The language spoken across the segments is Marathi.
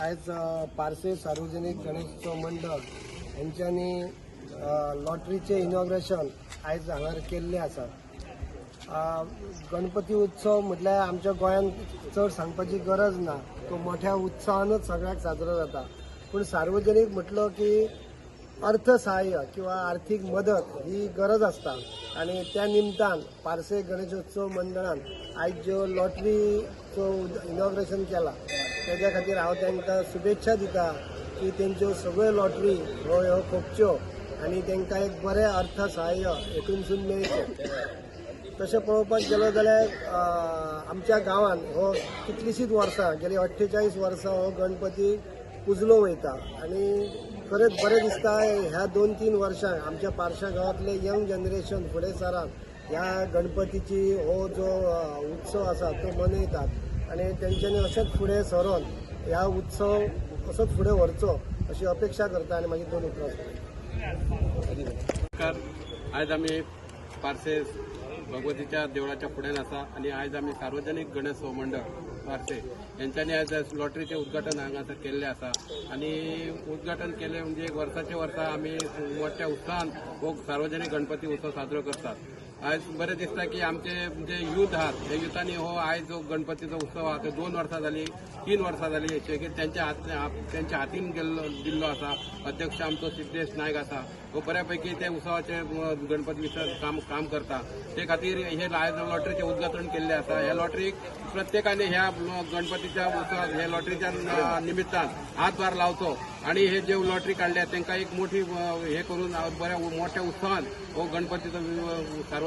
आयज पारसे सार्वजनीक गणेशोत्सव मंडळ यांच्यानी लॉटरीचे इनॉग्रेशन आयज हांगा केल्ले आसा गणपती उत्सव म्हटल्यार आमच्या गोंयांत चड सांगपाची गरज ना. तो मोठ्या उत्सवानूच सगळ्याक साजरो जाता. पूण सार्वजनीक म्हटलो की अर्थसहाय्य किंवा आर्थीक मदत ही गरज आसता आणि त्या निमतान पारसे गणेशोत्सव मंडळान आयज ज्यो लॉटरीचो इनॉग्रेशन केला त्याच्या खातीर हांव तांकां शुभेच्छा दिता की तेंच्यो सगळ्यो लॉटरी ह्यो ह्यो खोपच्यो आनी तांकां एक बरें अर्थसहाय्य हेतूनसून मेळचें. तशें पळोवपाक गेलो जाल्यार आमच्या गांवांत हो कितलींशींच वर्सां गेली अठ्ठेचाळीस वर्सां हो गणपती उजलो वयता आनी खरेंच बरें दिसता ह्या दोन तीन वर्सां आमच्या पारशा गांवांतले यंग जनरेशन फुडें सरान ह्या गणपतीची हो जो उत्सव आसा तो मनयतात आनी तेंच्यांनी अशेंच फुडें सरोन ह्या उत्सव असोच फुडें व्हरचो अशी अपेक्षा करता आनी मागीर दोन उतरां आज आमी भगवतीच्या देवळाच्या पुढे आसा आणि आयज आमी सार्वजनीक गणेश मंडळ पार्से यांच्यानी आयज लॉटरीचे उद्घाटन हांगासर केल्ले आसा आणि उद्घाटन केले म्हणजे वर्साचे वर्सा आमी मोठ्या उत्साहान हो सार्वजनीक गणपती उत्सव साजरो करतात. आयज बरें दिसता की आमचे जे यूथ आहात ते युथांनी हो आयज जो गणपतीचो उत्सव आहा तो दोन वर्सां जाली तीन वर्सां जाली की त्यांच्या हात त्यांच्या हातीन गेल्लो दिल्लो आसा अध्यक्ष आमचो सिद्धेश नायक आसा तो बऱ्यापैकी ते उत्सवाचे गणपती विसर्जन काम काम करता. ते खातीर हे आयज लॉटरीचे उद्घाटन केल्ले आसा हे लॉटरीक प्रत्येकाने ह्या गणपतीच्या उत्सवात हे लॉटरीच्या निमित्तान हातभार लावचो आणि हे जे लॉटरी काढल्या त्यांना एक मोठी हे करून बऱ्या मोठ्या उत्सवान हो गणपतीचो अ,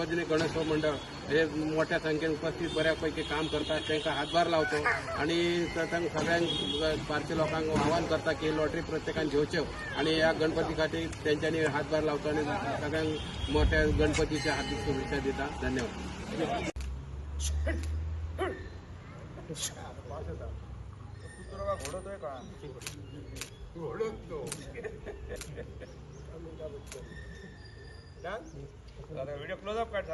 सार्वजनीक गणेशोत्सव मंडळ हे मोठ्या संख्येन उपस्थित बऱ्यापैकी काम करतात तांकां हातभार लावचो आणि तांक सगळ्यांक पारशी लोकांक आवाहन करता की लॉटरी प्रत्येकान घेवच्यो आणि ह्या गणपती खातीर तेंच्यांनी हातभार लावचो आणि सगळ्यांक मोठ्या गणपतीच्या हार्दिक शुभेच्छा दिता धन्यवाद. la de Virio Clodo, cuál